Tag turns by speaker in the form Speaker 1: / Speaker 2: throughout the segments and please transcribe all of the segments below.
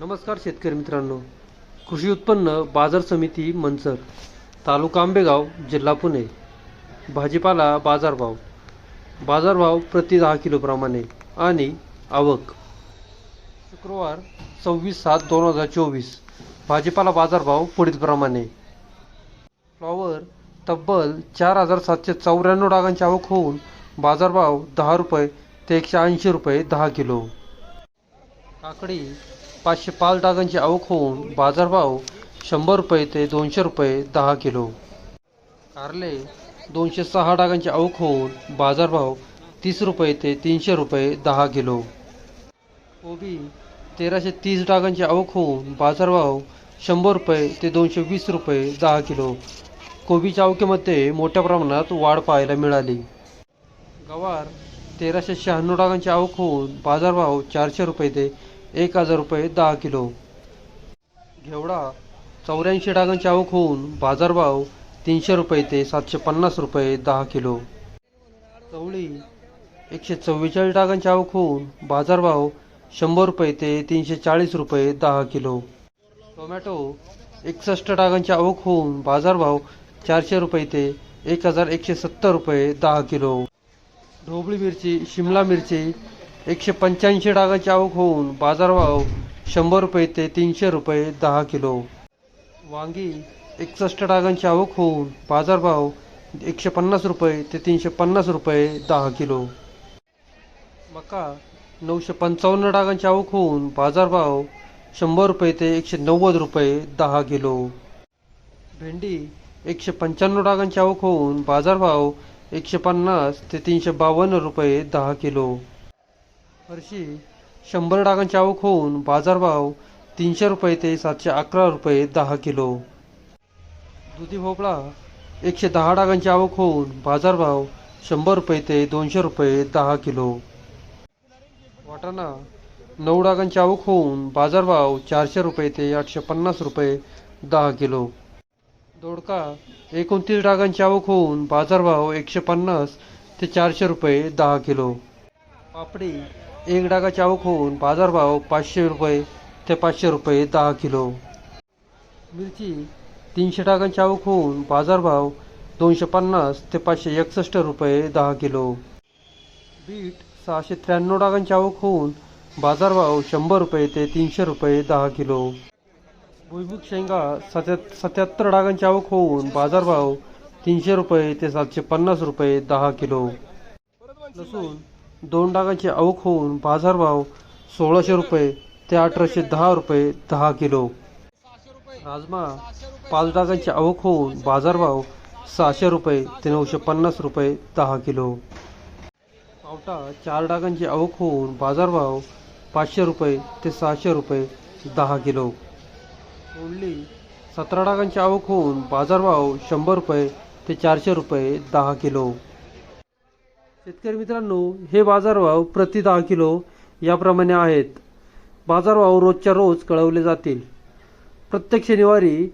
Speaker 1: नमस्कार शेतकरी मित्रांनो. कृषी उत्पन्न बाजार समिती मंचर तालुका आंबेगाव जिल्हा पुणे. भाजीपाला बाजारभाव. बाजारभाव प्रति दहा किलोप्रमाणे आणि आवक. शुक्रवार सव्वीस सात दोन हजार चोवीस. भाजीपाला बाजारभाव पुढीलप्रमाणे फ्लॉवर तब्बल चार हजार सातशे चौऱ्याण्णव डागांची आवक होऊन बाजारभाव दहा रुपये ते एकशे ऐंशी रुपये दहा किलो. काकडी पाचशे पाच डागांची आवक होऊन बाजारभाव शंभर रुपये ते दोनशे रुपये दहा किलो. कारले दोनशे सहा डागांची आवक होऊन बाजारभाव तीस रुपये ते तीनशे रुपये दहा किलो. कोबी तेराशे तीस डागांची आवक होऊन बाजारभाव शंभर रुपये ते दोनशे वीस रुपये दहा किलो. कोबीच्या आवकेमध्ये मोठ्या प्रमाणात वाढ पाहायला मिळाली. गवार तेराशे शहाण्णव डागांची आवक होऊन बाजारभाव चारशे रुपये ते एक हजार रुपये दहा किलो. घेवडा चौऱ्याऐंशी डागांची आवक होऊन बाजारभाव तीनशे रुपये ते सातशे पन्नास रुपये दहा किलो. चवळी एकशे चव्वेचाळीस डागांची आवक होऊन बाजारभाव शंभर रुपये ते तीनशे चाळीस रुपये दहा किलो. टोमॅटो एकसष्ट डागांची आवक होऊन बाजारभाव चारशे रुपये ते एक हजार एकशे सत्तर रुपये दहा किलो. ढोबळी मिरची शिमला मिरची एकशे पंच्याऐंशी डागाची आवक होऊन बाजारभाव शंभर रुपये ते तीनशे रुपये दहा किलो. वांगी एकसष्ट डागांची आवक होऊन बाजारभाव एकशे पन्नास रुपये ते तीनशे पन्नास रुपये दहा किलो. मका नऊशे पंचावन्न डागांची आवक होऊन बाजारभाव शंभर रुपये ते एकशे नव्वद रुपये दहा किलो. भेंडी एकशे पंच्याण्णव डागांची आवक होऊन बाजारभाव एकशे पन्नास ते तीनशे बावन्न रुपये दहा किलो. हरशी शंभर डागांची आवक होऊन बाजारभाव तीनशे रुपये ते सातशे अकरा रुपये दहा किलो. दुधी भोपळा एकशे दहा डागांची आवक होऊन बाजारभाव शंभर रुपये ते दोनशे रुपये दहा किलो. वाटाणा नऊ डागांची आवक होऊन बाजारभाव चारशे रुपये ते आठशे पन्नास रुपये दहा किलो. दोडका एकोणतीस डागांची आवक होऊन बाजारभाव एकशे पन्नास ते चारशे रुपये दहा किलो. पापडी एक डागाची आवक होऊन बाजारभाव पाचशे रुपये ते पाचशे रुपये दहा किलो. मिरची तीनशे डागांची आवक होऊन बाजारभाव दोनशे पन्नास ते पाचशे एकसष्ट रुपये दहा किलो. बीट सहाशे त्र्याण्णव डागांची आवक होऊन बाजारभाव शंभर रुपये ते तीनशे रुपये दहा किलो. भुईमुग शेंगा सत्या सत्याहत्तर डागांची आवक होऊन बाजारभाव तीनशे रुपये ते सातशे पन्नास रुपये दहा किलो. लसूण दोन डागांची आवक होऊन बाजारभाव सोळाशे रुपये ते अठराशे दहा रुपये दहा किलो. राजमा पाच डागांची आवक होऊन बाजारभाव सहाशे रुपये ते नऊशे पन्नास रुपये दहा किलो. पावटा चार डागांची आवक होऊन बाजारभाव पाचशे रुपये ते सहाशे रुपये दहा किलो. तोंडली सतरा डागांची आवक होऊन बाजारभाव शंभर रुपये ते चारशे रुपये दहा किलो. शेतकरी मित्रांनो हे बाजारभाव प्रति दहा किलो याप्रमाणे आहेत. बाजारभाव रोजच्या रोज कळवले जातील. प्रत्येक शनिवारी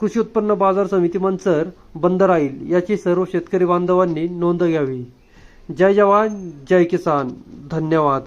Speaker 1: कृषी उत्पन्न बाजार समिती मंचर बंद राहील याची सर्व शेतकरी बांधवांनी नोंद घ्यावी. जय जवान जय किसान. धन्यवाद.